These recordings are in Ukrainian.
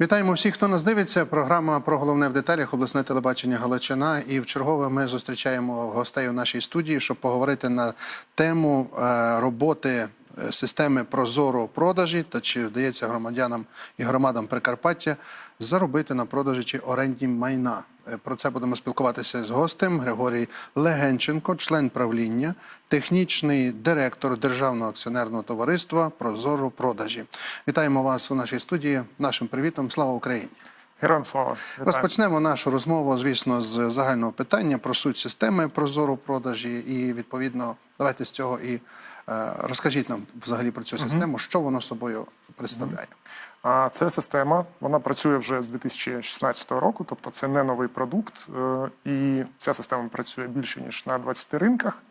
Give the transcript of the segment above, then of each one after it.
Вітаємо всіх, хто нас дивиться. Програма про головне в деталях обласне телебачення Галичина. І в чергове ми зустрічаємо гостей у нашій студії, щоб поговорити на тему е, роботи е, системи Прозоро продажі та чи вдається громадянам і громадам Прикарпаття заробити на продажі чи оренді майна. Е, Про це будемо спілкуватися з гостем Григорій Легенченко, член правління, технічний директор Державного акціонерного товариства Прозоро продажі. Вітаємо вас у нашій студії. Нашим привітом. Слава Україні! Героям слава. Вітаю. Розпочнемо нашу розмову, звісно, з загального питання про суть системи Прозоро продажі. І відповідно, давайте з цього і розкажіть нам взагалі про цю систему, що воно собою представляє. А ця система вона працює вже з 2016 року, тобто це не новий продукт, е, і ця система працює більше ніж на 20 ринках.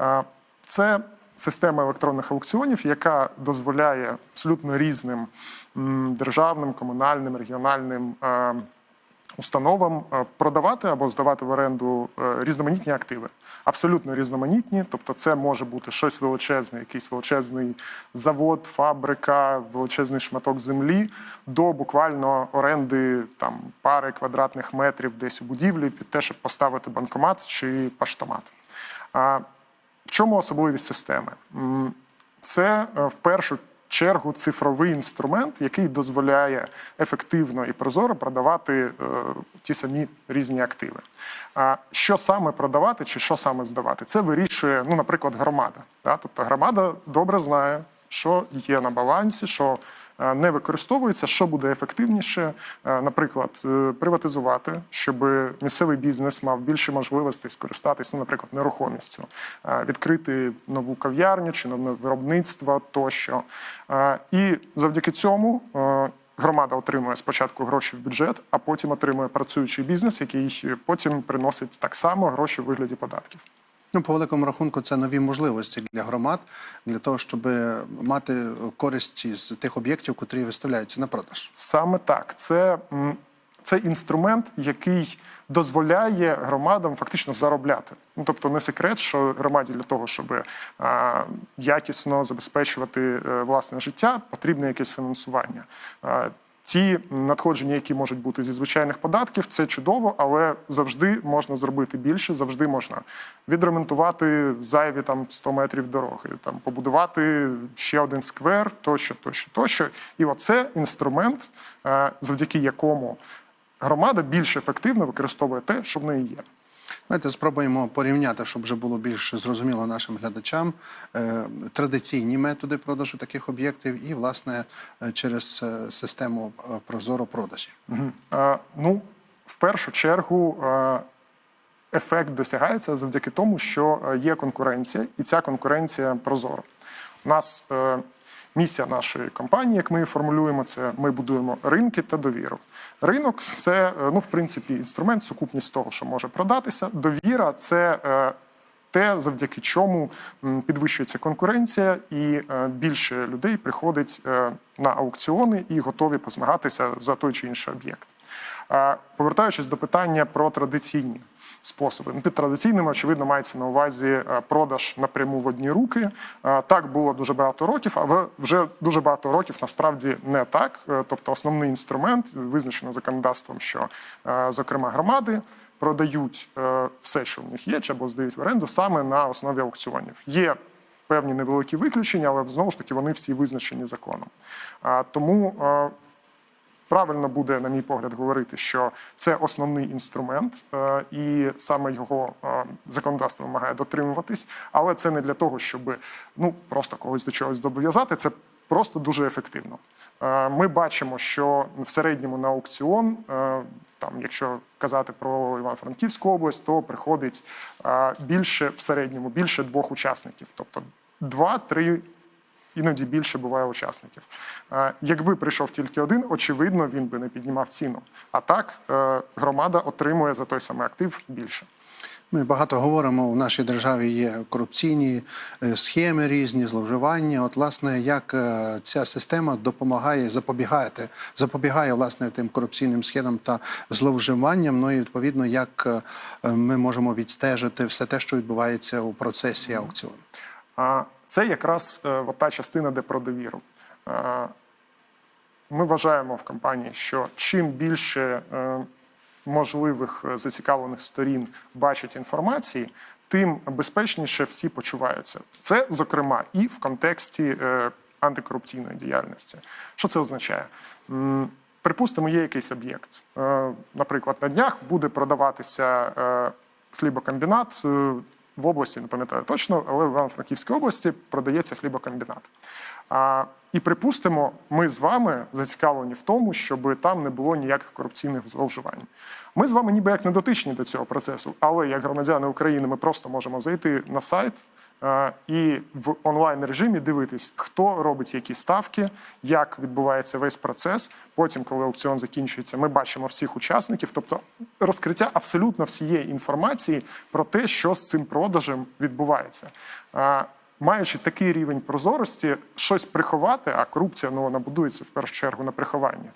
Е, Це система електронних аукціонів, яка дозволяє абсолютно різним державним, комунальним, регіональним е, установам е, продавати або здавати в оренду е, різноманітні активи. Абсолютно різноманітні, тобто це може бути щось величезне, якийсь величезний завод, фабрика, величезний шматок землі, до буквально оренди там пари квадратних метрів десь у будівлі під те, щоб поставити банкомат чи поштомат. В чому особливість системи? Це е, в першу чергу цифровий інструмент, який дозволяє ефективно і прозоро продавати е, ті самі різні активи. А що саме продавати чи що саме здавати? Це вирішує, ну, наприклад, громада. Да? Тобто громада добре знає, що є на балансі, що не використовується, що буде ефективніше, е, наприклад, е, приватизувати, щоб місцевий бізнес мав більше можливостей скористатися, ну, наприклад, нерухомістю, е, відкрити нову кав'ярню чи нове виробництво тощо. Е, І завдяки цьому. е, Громада отримує спочатку гроші в бюджет, а потім отримує працюючий бізнес, який потім приносить так само гроші в вигляді податків. Ну, по великому рахунку, це нові можливості для громад для того, щоб мати користь з тих об'єктів, котрі виставляються на продаж. Саме так, це, це інструмент, який дозволяє громадам фактично заробляти. Ну тобто, не секрет, що громаді для того, щоб а, якісно забезпечувати е, власне життя, потрібне якесь фінансування. А, Ті надходження, які можуть бути зі звичайних податків, це чудово, але завжди можна зробити більше, завжди можна відремонтувати зайві там 100 метрів дороги, там побудувати ще один сквер, тощо, тощо, тощо. І оце інструмент, е, завдяки якому громада більш ефективно використовує те, що в неї є. Давайте спробуємо порівняти, щоб вже було більш зрозуміло нашим глядачам е, традиційні методи продажу таких об'єктів і, власне, е, через е, систему Прозоро продажі. Е, Ну, в першу чергу, е, ефект досягається завдяки тому, що є конкуренція, і ця конкуренція прозора. У нас місія нашої компанії, як ми її формулюємо, це ми будуємо ринки та довіру. Ринок це, е, ну, в принципі, інструмент, сукупність того, що може продатися. Довіра це. е, те, завдяки чому підвищується конкуренція, і е, більше людей приходить на аукціони і готові позмагатися за той чи інший об'єкт. Повертаючись до питання про традиційні способи. Під традиційними, очевидно, мається на увазі е, продаж напряму в одні руки. Е, Так було дуже багато років, але вже дуже багато років насправді не так. Е, Тобто, основний інструмент визначено законодавством, що, зокрема, громади продають все, що в них є, чи або здають в оренду саме на основі аукціонів. Є певні невеликі виключення, але знову ж таки вони всі визначені законом. А, Тому правильно буде, на мій погляд, говорити, що це основний інструмент, е, і саме його е, законодавство вимагає дотримуватись, але це не для того, щоб ну просто когось до чогось зобов'язати. Це просто дуже ефективно. Е, Ми бачимо, що в середньому на аукціон, там, якщо казати про Івано-Франківську область, то приходить більше в середньому більше двох учасників, тобто два-три іноді більше буває учасників. Е, Якби прийшов тільки один, очевидно, він би не піднімав ціну. А так е, громада отримує за той самий актив більше. Ми багато говоримо в нашій державі є корупційні е, схеми, різні зловживання. От, власне, як ця система допомагає запобігати, запобігає власне тим корупційним схемам та зловживанням. Ну і відповідно, як ми можемо відстежити все те, що відбувається у процесі аукціону. Це якраз е, та частина, де про довіру. Е, ми вважаємо в компанії, що чим більше е, можливих зацікавлених сторін бачать інформації, тим безпечніше всі почуваються. Це, зокрема, і в контексті антикорупційної діяльності. Що це означає? Припустимо, є якийсь об'єкт. Наприклад, на днях буде продаватися хлібокомбінат в області, не пам'ятаю точно, але в Івано-Франківській області продається хлібокомбінат. А, і припустимо, ми з вами зацікавлені в тому, щоб там не було ніяких корупційних зловживань. Ми з вами ніби як не дотичні до цього процесу, але як громадяни України ми просто можемо зайти на сайт і в онлайн режимі дивитись, хто робить які ставки, як відбувається весь процес. Потім, коли аукціон закінчується, ми бачимо всіх учасників, тобто розкриття абсолютно всієї інформації про те, що з цим продажем відбувається. Е, Маючи такий рівень прозорості, щось приховати, а корупція ну, вона будується в першу чергу на прихованні.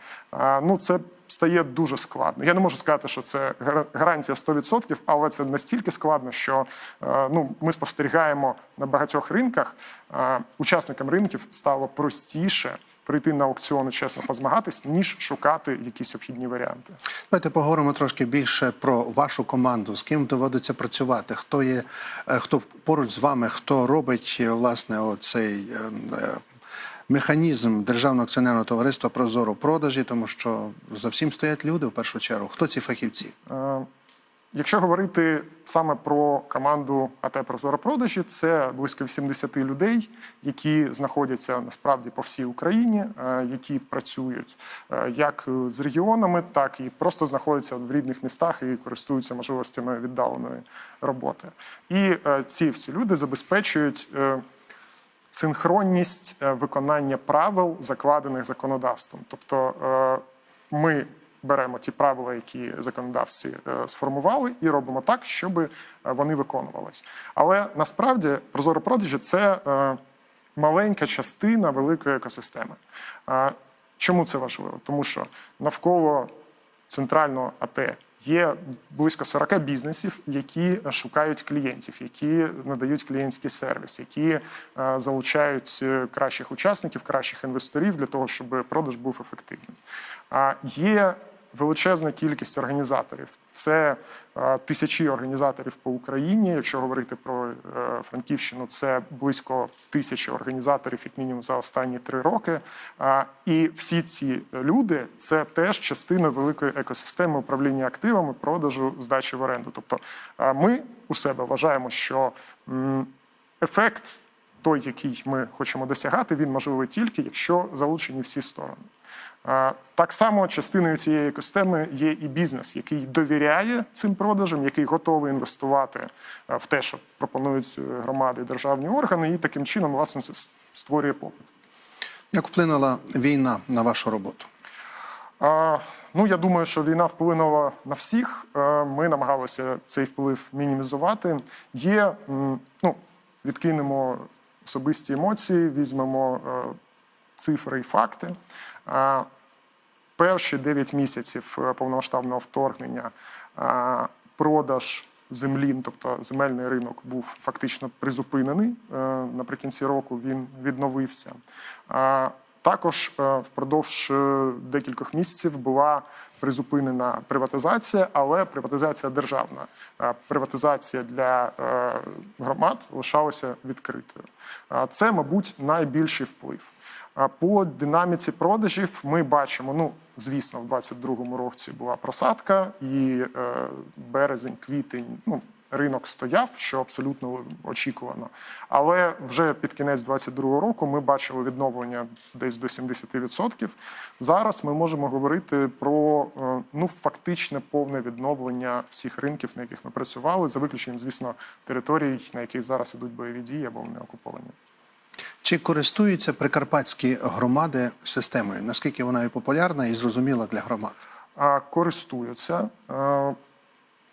Ну це стає дуже складно. Я не можу сказати, що це гар- гарантія 100%, але це настільки складно, що е, ну, ми спостерігаємо на багатьох ринках. е, Учасникам ринків стало простіше прийти на аукціон і чесно позмагатись, ніж шукати якісь обхідні варіанти. Давайте поговоримо трошки більше про вашу команду. З ким доводиться працювати? Хто є, е, хто поруч з вами, хто робить власне оцей е, е, механізм державного акціонерного товариства Прозоро продажі, тому що за всім стоять люди в першу чергу. Хто ці фахівці? Е, Якщо говорити саме про команду АТ Прозоро продажі, це близько 80 людей, які знаходяться насправді по всій Україні, е, які працюють е, як з регіонами, так і просто знаходяться в рідних містах і користуються можливостями віддаленої роботи. І ці всі люди забезпечують. Синхронність е, виконання правил, закладених законодавством. Тобто е, ми беремо ті правила, які законодавці е, сформували, і робимо так, щоб вони виконувались. Але насправді прозоро продажі це маленька частина великої екосистеми. Чому це важливо? Тому що навколо центрального АТ є близько 40 бізнесів, які шукають клієнтів, які надають клієнтський сервіс, які е, залучають е, кращих учасників, кращих інвесторів для того, щоб продаж був ефективним. А є величезна кількість організаторів. Це е, тисячі організаторів по Україні. Якщо говорити про е, Франківщину, це близько тисячі організаторів, як мінімум за останні три роки. А, І всі ці люди це теж частина великої екосистеми управління активами, продажу, здачі в оренду. Тобто е, ми у себе вважаємо, що м, ефект. Той, який ми хочемо досягати, він можливий тільки, якщо залучені всі сторони. Так само частиною цієї екосистеми є і бізнес, який довіряє цим продажам, який готовий інвестувати е, в те, що пропонують е, громади і державні органи, і таким чином власне це створює попит. Як вплинула війна на вашу роботу? А, Ну, я думаю, що війна вплинула на всіх. Е, Ми намагалися цей вплив мінімізувати. Є, ну, відкинемо особисті емоції, візьмемо цифри і факти. Перші 9 місяців е, повномасштабного вторгнення продаж землі, ну, тобто земельний ринок, був фактично призупинений. Е, Наприкінці року він відновився. Також е, впродовж е, декількох місяців була призупинена приватизація, але приватизація державна. Е, Приватизація для е, громад лишалася відкритою. Це, мабуть, найбільший вплив. По динаміці продажів ми бачимо, ну звісно, в 22-му році була просадка, і е, березень, квітень, ну ринок стояв, що абсолютно очікувано. Але вже під кінець 22-го року ми бачили відновлення десь до 70%. Зараз ми можемо говорити про е, ну фактичне повне відновлення всіх ринків, на яких ми працювали, за виключенням, звісно, територій, на яких зараз ідуть бойові дії або вони окуповані. Чи користуються прикарпатські громади системою? Наскільки вона є популярна і зрозуміла для громад? а, користуються. Е,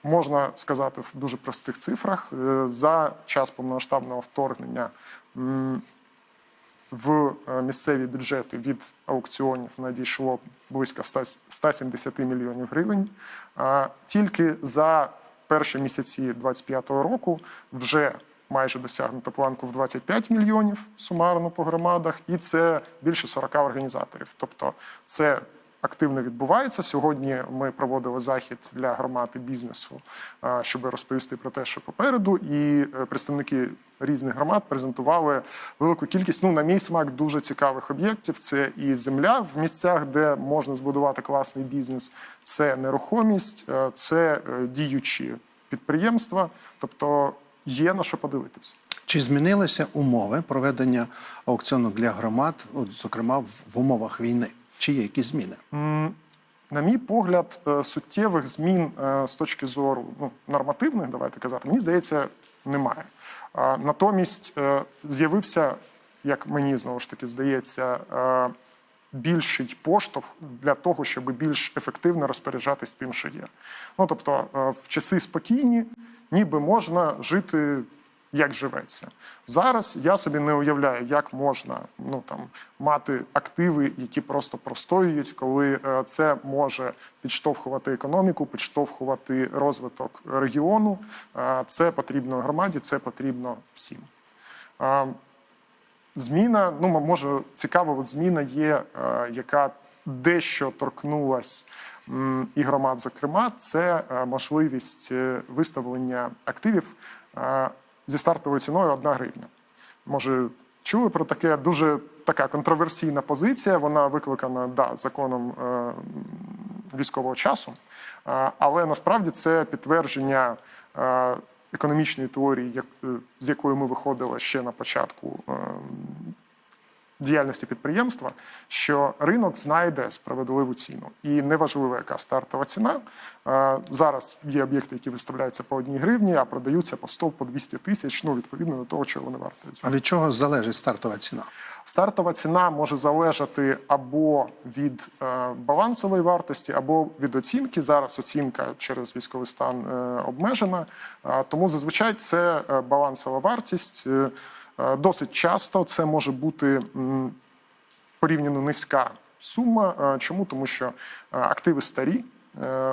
Можна сказати в дуже простих цифрах. Е, За час повномасштабного вторгнення в е, місцеві бюджети від аукціонів надійшло близько 100 170 мільйонів гривень. А Тільки за перші місяці 2025 року вже майже досягнуто планку в 25 мільйонів сумарно по громадах, і це більше 40 організаторів. Тобто, це активно відбувається. Сьогодні ми проводили захід для громад і бізнесу, е, щоб розповісти про те, що попереду, і е, представники різних громад презентували велику кількість. Ну, на мій смак, дуже цікавих об'єктів. Це і земля в місцях, де можна збудувати класний бізнес, це нерухомість, е, це діючі підприємства. Тобто є на що подивитись. Чи змінилися умови проведення аукціону для громад, от, зокрема в, умовах війни? Чи є якісь зміни? На мій погляд, е, суттєвих змін е, з точки зору ну, нормативних, давайте казати, мені здається, немає. Натомість е, з'явився, як мені знову ж таки здається, більший поштовх для того, щоб більш ефективно розпоряджатись тим, що є. Ну тобто, е, в часи спокійні, ніби можна жити як живеться. Зараз я собі не уявляю, як можна ну, там, мати активи, які просто простоюють, коли е, це може підштовхувати економіку, підштовхувати розвиток регіону. Е, Це потрібно громаді, це потрібно всім. Зміна, ну може цікава, от зміна є, е, яка дещо торкнулась і громад, зокрема, це е, можливість е, виставлення активів зі стартовою ціною 1 гривня. Може, чули про таке дуже така контроверсійна позиція. Вона викликана да, законом військового часу, але насправді це підтвердження економічної теорії, як- е, з якої ми виходили ще на початку е, діяльності підприємства, що ринок знайде справедливу ціну. І неважливо, яка стартова ціна. Е, Зараз є об'єкти, які виставляються по одній гривні, а продаються по 100, по 200 тисяч, ну, відповідно до того, чого вони вартують. А від чого залежить стартова ціна? Стартова ціна може залежати або від е, балансової вартості, або від оцінки. Зараз оцінка через військовий стан е, обмежена. Е, тому зазвичай це е, балансова вартість. Е, досить часто це може бути порівняно низька сума. Е, Чому? Тому що е, активи старі.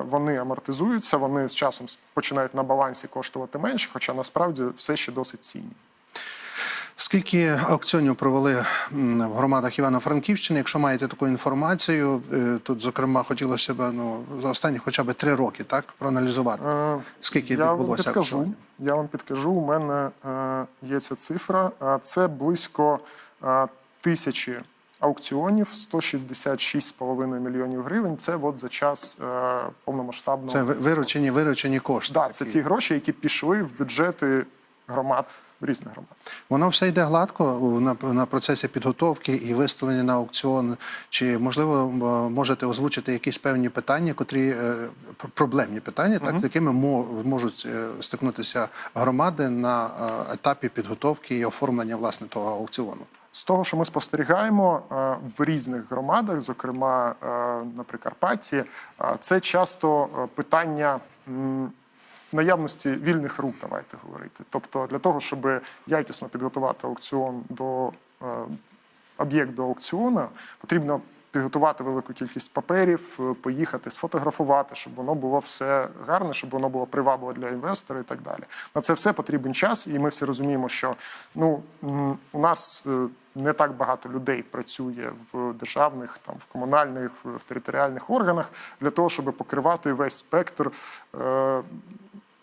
Вони амортизуються, вони з часом починають на балансі коштувати менше, хоча насправді все ще досить цінні. Скільки аукціонів провели в громадах Івано-Франківщини? Якщо маєте таку інформацію, е, тут, зокрема, хотілося б ну, за останні хоча б три роки так проаналізувати. Е, Скільки я вам відбулося підкажу. аукціонів? Я вам підкажу. У мене е, є ця цифра. Це близько тисячі аукціонів, 166,5 мільйонів гривень. Це от за час повномасштабного. Це виручені, виручені кошти. да, це такі. ті гроші, які пішли в бюджети громад, різних громад. Воно все йде гладко на, на процесі підготовки і виставлення на аукціон. Чи можливо можете озвучити якісь певні питання, котрі е, пр- проблемні питання, так з якими мо- можуть е, стикнутися громади на е, етапі підготовки і оформлення власне того аукціону? З того, що ми спостерігаємо е, в різних громадах, зокрема е, на Прикарпатті, е, це часто е, питання наявності вільних рук, давайте говорити. Тобто, для того, щоб якісно підготувати аукціон до е, об'єкт до аукціону, потрібно підготувати велику кількість паперів, е, поїхати, сфотографувати, щоб воно було все гарне, щоб воно було привабливо для інвестора і так далі. На це все потрібен час, і ми всі розуміємо, що ну у нас е, не так багато людей працює в державних, там в комунальних, в територіальних органах для того, щоб покривати весь спектр.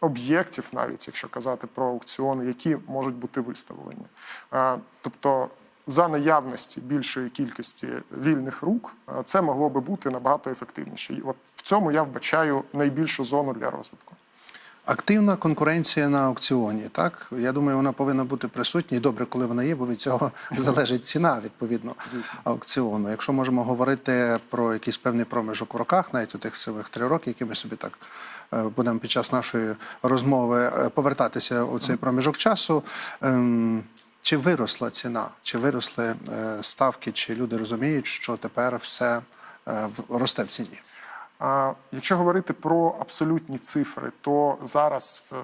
Об'єктів, навіть якщо казати про аукціони, які можуть бути виставлені. Е, Тобто, за наявності більшої кількості вільних рук, е, це могло би бути набагато ефективніше. І от в цьому я вбачаю найбільшу зону для розвитку. Активна конкуренція на аукціоні. Так я думаю, вона повинна бути присутня. І добре, коли вона є, бо від цього залежить ціна відповідно Звісно. аукціону. Якщо можемо говорити про якийсь певний проміжок у роках, навіть у тих самих три роки, які ми собі так будемо під час нашої розмови е, повертатися у цей проміжок часу. ем, Чи виросла ціна, чи виросли е, ставки, чи люди розуміють, що тепер все е, росте в ціні? Якщо говорити про абсолютні цифри, то зараз е,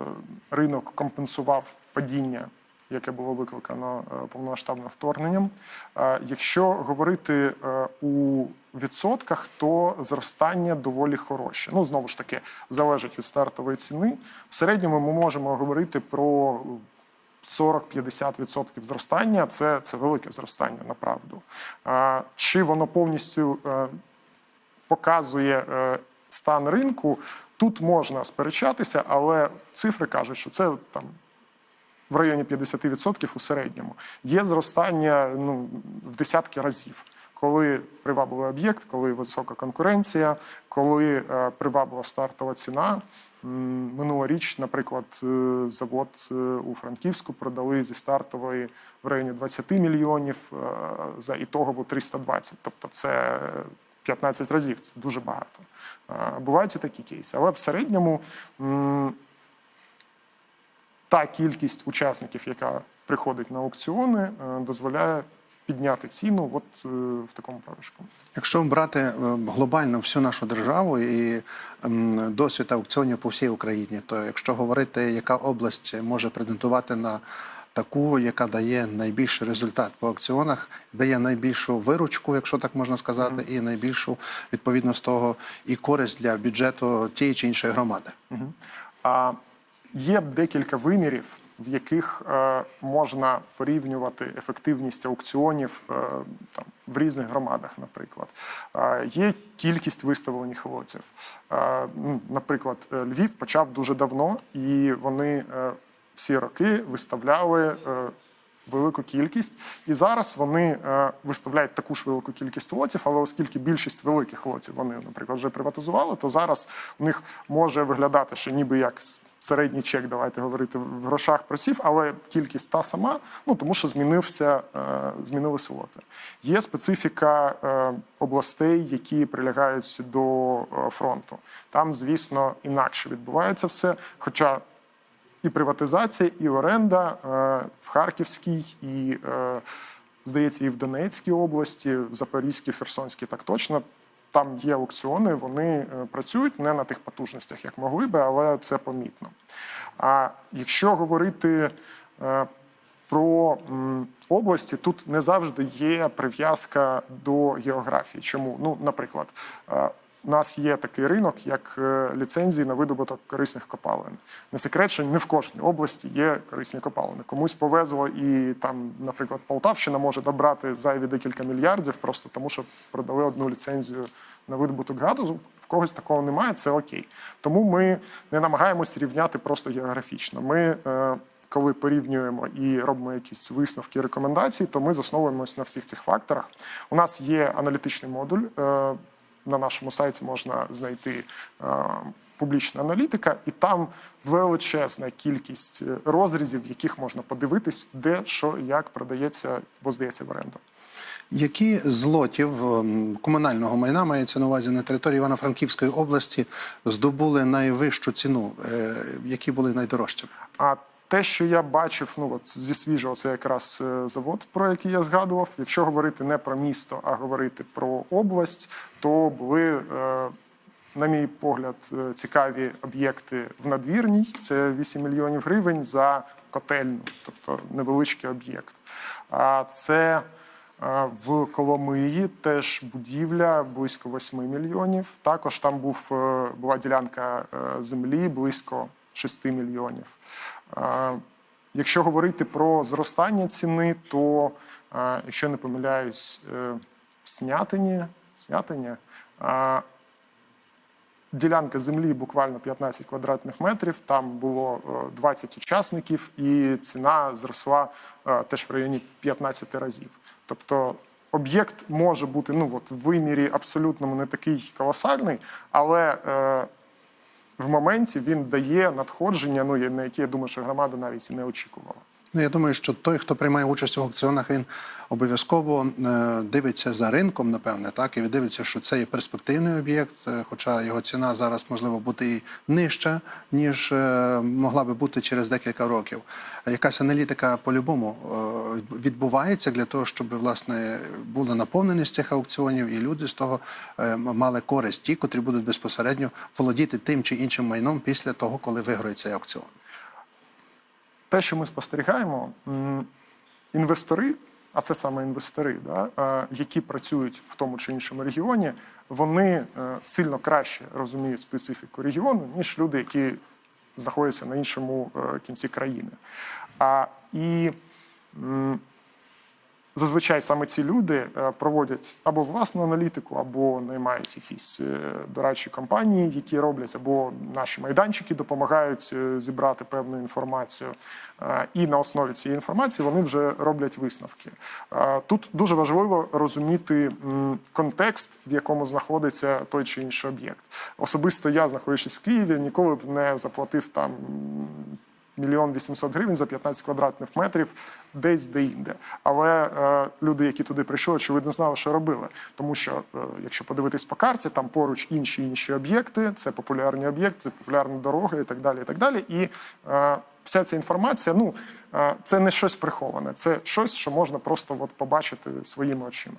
ринок компенсував падіння, яке було викликано е, повномасштабним вторгненням. Е, Якщо говорити е, у відсотках, то зростання доволі хороше. Ну знову ж таки залежить від стартової ціни. В середньому ми можемо говорити про 40-50% зростання це, це велике зростання направду. Чи воно повністю показує стан ринку? Тут можна сперечатися, але цифри кажуть, що це там в районі 50% у середньому. Є зростання ну, в десятки разів. Коли привабливий об'єкт, коли висока конкуренція, коли е, приваблива стартова ціна. Минулоріч, наприклад, е, завод е, у Франківську продали зі стартової в районі 20 мільйонів за ітогову 320. Тобто це 15 разів, це дуже багато. Бувають і такі кейси. Але в середньому та кількість учасників, яка приходить на аукціони, е, дозволяє підняти ціну от е, в такому проміжку. Якщо брати е, глобально всю нашу державу і досвід аукціонів по всій Україні, то якщо говорити, яка область може претендувати на таку, яка дає найбільший результат по аукціонах, дає найбільшу виручку, якщо так можна сказати, і найбільшу відповідно з того і користь для бюджету тієї чи іншої громади. Мгм. А є декілька вимірів, в яких е, можна порівнювати ефективність аукціонів е, там, в різних громадах, наприклад. Е, є кількість виставлених лотів. Ну, наприклад, Львів почав дуже давно, і вони всі роки виставляли. Велику кількість, і зараз вони е, виставляють таку ж велику кількість лотів, але оскільки більшість великих лотів вони, наприклад, вже приватизували, то зараз у них може виглядати, що ніби як середній чек, давайте говорити в грошах просів, але кількість та сама, ну тому що змінився, е, змінилися лоти. Є специфіка е, областей, які прилягають до е, фронту. Там, звісно, інакше відбувається все. Хоча і приватизація, і оренда в Харківській, і, здається, і в Донецькій області, в Запорізькій, Херсонській так точно. Там є аукціони, вони е, працюють не на тих потужностях, як могли би, але це помітно. А якщо говорити е, про області, тут не завжди є прив'язка до географії. Чому? Ну, наприклад, е, у нас є такий ринок, як е, ліцензії на видобуток корисних копалин. Не секрет, що не в кожній області є корисні копалини. Комусь повезло, і там, наприклад, Полтавщина може добрати зайві декілька мільярдів, просто тому що продали одну ліцензію на видобуток газу. В когось такого немає, це окей. Тому ми не намагаємося рівняти просто географічно. Ми е, коли порівнюємо і робимо якісь висновки, рекомендації, то ми засновуємось на всіх цих факторах. У нас є аналітичний модуль. На нашому сайті можна знайти е, публічна аналітика, і там величезна кількість е, розрізів, в яких можна подивитись, де що як продається, бо здається в оренду. Які з лотів ем, комунального майна мається на увазі на території Івано-Франківської області здобули найвищу ціну, Е, які були найдорожчими? А те, що я бачив, ну от зі свіжого, це якраз е, завод, про який я згадував. Якщо говорити не про місто, а говорити про область, то були, е, на мій погляд, е, цікаві об'єкти в надвірній. Це 8 мільйонів гривень за котельну, тобто невеличкий об'єкт. А це в Коломиї теж будівля близько 8 мільйонів. Також там був, була ділянка землі близько 6 мільйонів. Е, Якщо говорити про зростання ціни, то е, якщо не помиляюсь, е, Снятині, Снятині ділянка землі буквально 15 квадратних метрів. Там було е, 20 учасників, і ціна зросла теж в районі 15 разів. Тобто об'єкт може бути ну от в вимірі абсолютному не такий колосальний, але в моменті він дає надходження, ну на яке я думаю, що громада навіть і не очікувала. Ну, я думаю, що той, хто приймає участь у аукціонах, він обов'язково е, дивиться за ринком, напевне, так, і дивиться, що це є перспективний об'єкт, е, хоча його ціна зараз можливо бути і нижча, ніж е, могла би бути через декілька років. Якась аналітика по-любому відбувається для того, щоб власне була наповненість цих аукціонів, і люди з того мали користь, ті, котрі будуть безпосередньо володіти тим чи іншим майном після того, коли виграють цей аукціон. Те, що ми спостерігаємо, інвестори, а це саме інвестори, да, е, які працюють в тому чи іншому регіоні, вони е, сильно краще розуміють специфіку регіону, ніж люди, які знаходяться на іншому е, кінці країни. А І зазвичай саме ці люди е, проводять або власну аналітику, або наймають якісь е, дорадчі компанії, які роблять, або наші майданчики допомагають е, зібрати певну інформацію. І на основі цієї інформації вони вже роблять висновки. Тут дуже важливо розуміти контекст, в якому знаходиться той чи інший об'єкт. Особисто я, знаходячись в Києві, ніколи б не заплатив там мільйон вісімсот гривень за 15 квадратних метрів десь де-інде. Але е, люди, які туди прийшли, очевидно знали, що робили. Тому що, е, якщо подивитись по карті, там поруч інші інші об'єкти, це популярні об'єкти, це популярні дороги і так далі. І так далі. І е, вся ця інформація, ну це не щось приховане, це щось, що можна просто от побачити своїми очима.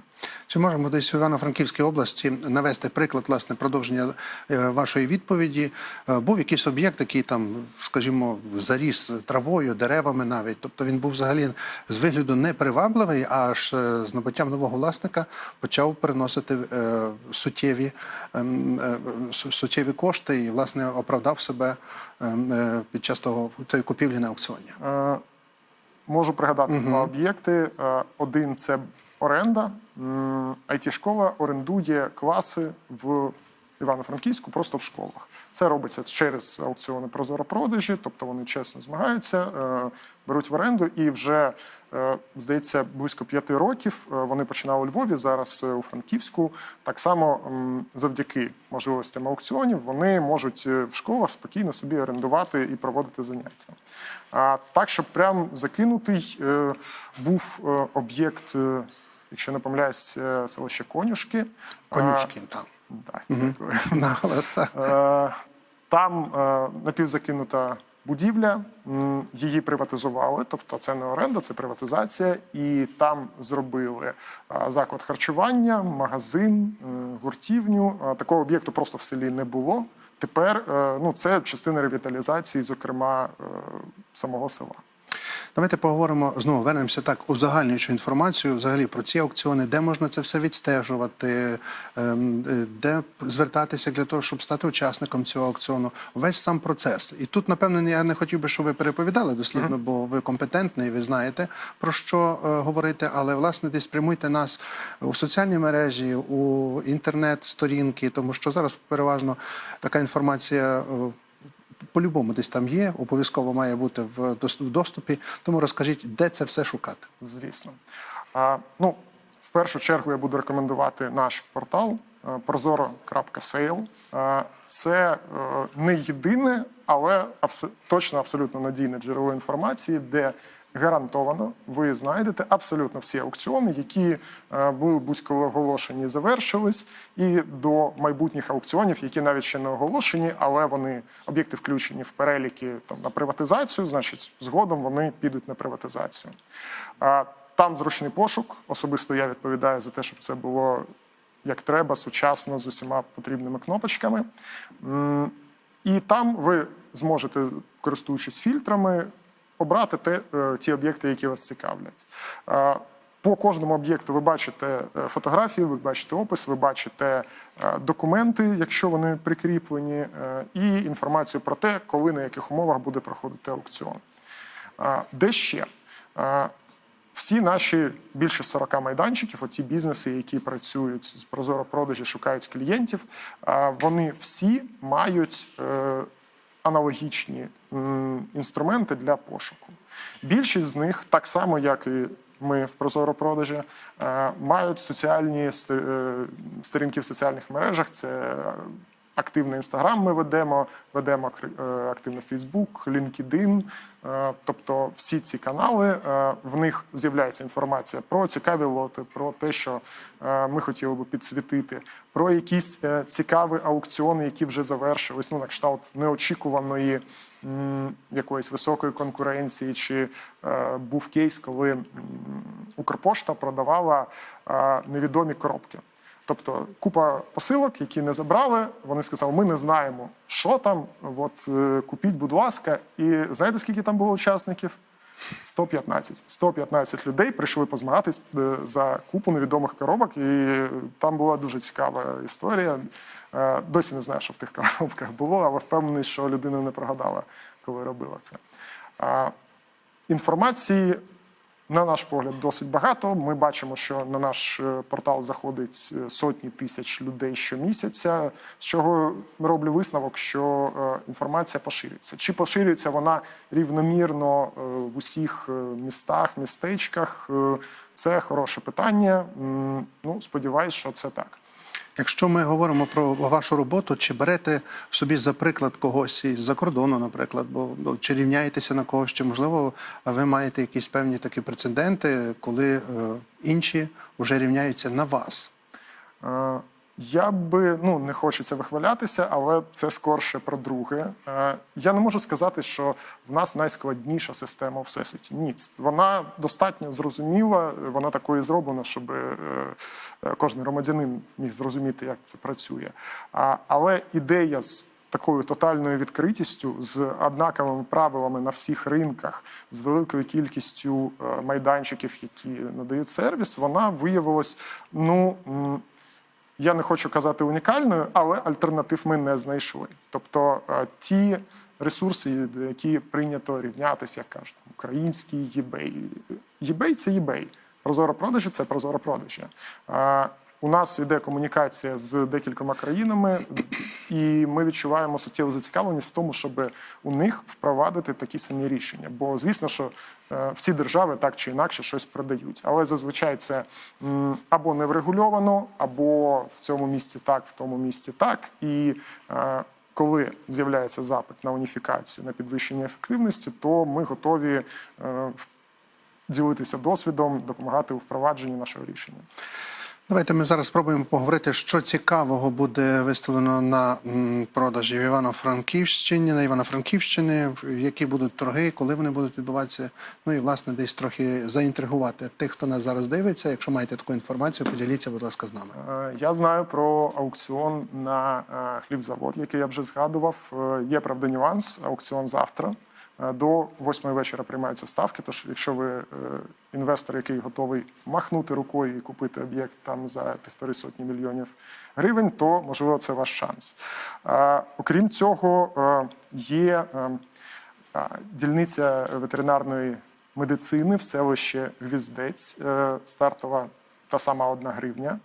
Чи можемо десь в Івано-Франківській області навести приклад власне продовження е, вашої відповіді? Е, Був якийсь об'єкт, який там, скажімо, заріс травою, деревами навіть. Тобто він був взагалі з вигляду непривабливий, а аж е, з набуттям нового власника почав приносити суттєві, ем, су- суттєві кошти і власне оправдав себе ем, під час того тої купівлі на аукціоні. Можу пригадати два об'єкти. Е, Один це оренда. it школа орендує класи в Івано-Франківську просто в школах. Це робиться через аукціони прозоро-продажі, тобто вони чесно змагаються, е, беруть в оренду і вже. е, Здається, близько п'яти років е, вони починали у Львові, зараз у Франківську. Так само завдяки можливостям аукціонів вони можуть в школах спокійно собі орендувати і проводити заняття. А так, щоб прям закинутий був об'єкт, якщо не помиляюсь, селище Конюшки. Конюшки там. А, так, дякую. Е, Там е, напівзакинута будівля, її приватизували, тобто це не оренда, це приватизація, і там зробили е, заклад харчування, магазин, гуртівню. Такого об'єкту просто в селі не було. Тепер ну, це частина ревіталізації, зокрема самого села. Давайте поговоримо знову. Вернемося так узагальнюючу інформацію взагалі про ці аукціони, де можна це все відстежувати, ем, е, де звертатися для того, щоб стати учасником цього аукціону. Весь сам процес. І тут, напевне, я не хотів би, щоб ви переповідали дослідно, бо ви компетентний, ви знаєте про що е, говорити. Але власне десь спрямуйте нас у соціальні мережі, у інтернет-сторінки, тому що зараз переважно така інформація. Е, по-любому десь там є, обов'язково має бути в доступі. Тому розкажіть, де це все шукати. Звісно. А, ну, в першу чергу я буду рекомендувати наш портал Прозоро.сейл. prozoro.sale. Е, Це е, не єдине, але точно абсолютно надійне джерело інформації, де гарантовано ви знайдете абсолютно всі аукціони, які е, були будь-коли оголошені і завершились, і до майбутніх аукціонів, які навіть ще не оголошені, але вони об'єкти включені в переліки там на приватизацію, значить, згодом вони підуть на приватизацію. Там зручний пошук. Особисто я відповідаю за те, щоб це було як треба, сучасно з усіма потрібними кнопочками. І там ви зможете, користуючись фільтрами, обрати те, е, ті об'єкти, які вас цікавлять. Е, По кожному об'єкту ви бачите е, фотографії, ви бачите опис, ви бачите документи, якщо вони прикріплені, і інформацію про те, коли на яких умовах буде проходити аукціон. Де ще? Всі наші більше 40 майданчиків, оті бізнеси, які працюють з прозоро продажі, шукають клієнтів, вони всі мають аналогічні інструменти для пошуку. Більшість з них, так само як і ми в прозоропродажі, е, мають соціальні е, сторінки в соціальних мережах. Це активний інстаграм ми ведемо, ведемо е, активно Фейсбук, LinkedIn. Е, Тобто всі ці канали, е, в них з'являється інформація про цікаві лоти, про те, що ми хотіли би підсвітити, про якісь цікаві аукціони, які вже завершились, ну на кшталт неочікуваної якоїсь високої конкуренції, чи був кейс, коли Укрпошта продавала невідомі коробки. Тобто купа посилок, які не забрали. Вони сказали, ми не знаємо, що там. От е, купіть, будь ласка. І знаєте, скільки там було учасників? 115. 115 людей прийшли позмагатись е, за купу невідомих коробок, і там була дуже цікава історія. Е, Досі не знаю, що в тих коробках було, але впевнений, що людина не прогадала, коли робила це. Інформації, на наш погляд, досить багато. Ми бачимо, що на наш е, портал заходить е, сотні тисяч людей щомісяця, з чого роблю висновок, що е, інформація поширюється. Чи поширюється вона рівномірно в усіх містах, містечках? Це хороше питання. Ну, сподіваюсь, що це так. Якщо ми говоримо про вашу роботу, чи берете собі за приклад когось із-за кордону, наприклад, бо чи рівняєтеся на когось, чи можливо ви маєте якісь певні такі прецеденти, коли е, інші вже рівняються на вас? Я би ну не хочеться вихвалятися, але це скорше про друге. Е, Я не можу сказати, що в нас найскладніша система у всесвіті. Ні, вона достатньо зрозуміла, вона такою зроблена, щоб е, е, кожен громадянин міг зрозуміти, як це працює. Але ідея з такою тотальною відкритістю, з однаковими правилами на всіх ринках, з великою кількістю майданчиків, які надають сервіс, вона виявилась ну. Я не хочу казати унікальною, але альтернатив ми не знайшли. Тобто е, ті ресурси, до які прийнято рівнятися, як кажуть, український eBay. eBay – це eBay. Прозоро продажі це прозоро продажі. У нас йде комунікація з декількома країнами, і ми відчуваємо суттєву зацікавленість в тому, щоб у них впровадити такі самі рішення. Бо звісно, що е, всі держави так чи інакше щось продають, але зазвичай це або не врегульовано, або в цьому місці так, в тому місці так. І е, коли з'являється запит на уніфікацію, на підвищення ефективності, то ми готові е, ділитися досвідом, допомагати у впровадженні нашого рішення. Давайте ми зараз спробуємо поговорити, що цікавого буде виставлено на продажі в Івано-Франківщині, на Івано-Франківщині, які будуть торги, коли вони будуть відбуватися. Ну і власне десь трохи заінтригувати тих, хто нас зараз дивиться. Якщо маєте таку інформацію, поділіться, будь ласка, з нами. Е, Я знаю про аукціон на е, хлібзавод, який я вже згадував. Е, Є правда нюанс. Аукціон завтра. Е, До восьмої вечора приймаються ставки. Тож, якщо ви е, інвестор, який готовий махнути рукою і купити об'єкт там за півтори сотні мільйонів гривень, то можливо це ваш шанс. Окрім цього, е, є дільниця ветеринарної медицини в селищі Гвіздець, стартова та сама одна гривня.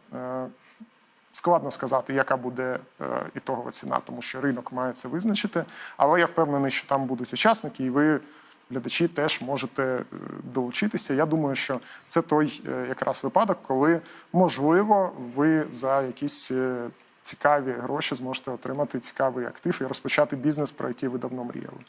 Складно сказати, яка буде е, ітогова ціна, тому що ринок має це визначити. Але я впевнений, що там будуть учасники, і ви, глядачі, теж можете е, долучитися. Я думаю, що це той е, якраз випадок, коли можливо ви за якісь цікаві гроші зможете отримати цікавий актив і розпочати бізнес, про який ви давно мріяли.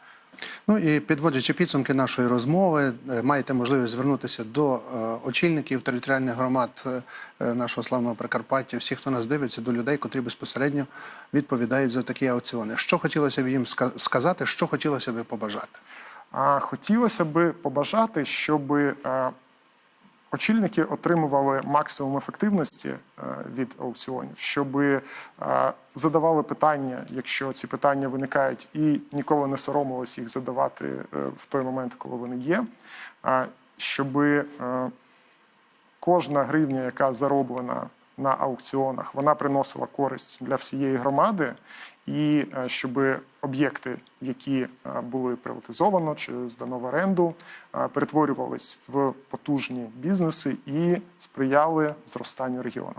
Ну і підводячи підсумки нашої розмови, е, маєте можливість звернутися до е, очільників територіальних громад е, нашого славного Прикарпаття, всіх, хто нас дивиться, до людей, котрі безпосередньо відповідають за такі аукціони. Що хотілося б їм сказати, що хотілося б побажати? Хотілося би побажати, щоб очільники отримували максимум ефективності е, від аукціонів, щоб е, задавали питання, якщо ці питання виникають, і ніколи не соромились їх задавати е, в той момент, коли вони є. Щоб кожна гривня, яка зароблена на аукціонах, вона приносила користь для всієї громади, і е, щоб об'єкти, які е, були приватизовано чи здано в оренду, е, перетворювались в потужні бізнеси і сприяли зростанню регіону.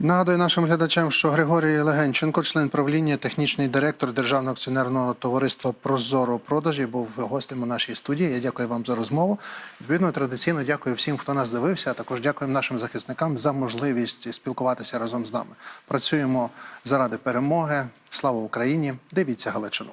Нагадую нашим глядачам, що Григорій Легенченко, член правління, технічний директор Державного акціонерного товариства Прозоро продажі, був гостем у нашій студії. Я дякую вам за розмову. Відповідно, традиційно дякую всім, хто нас дивився. А також дякуємо нашим захисникам за можливість спілкуватися разом з нами. Працюємо заради перемоги. Слава Україні! Дивіться Галичину.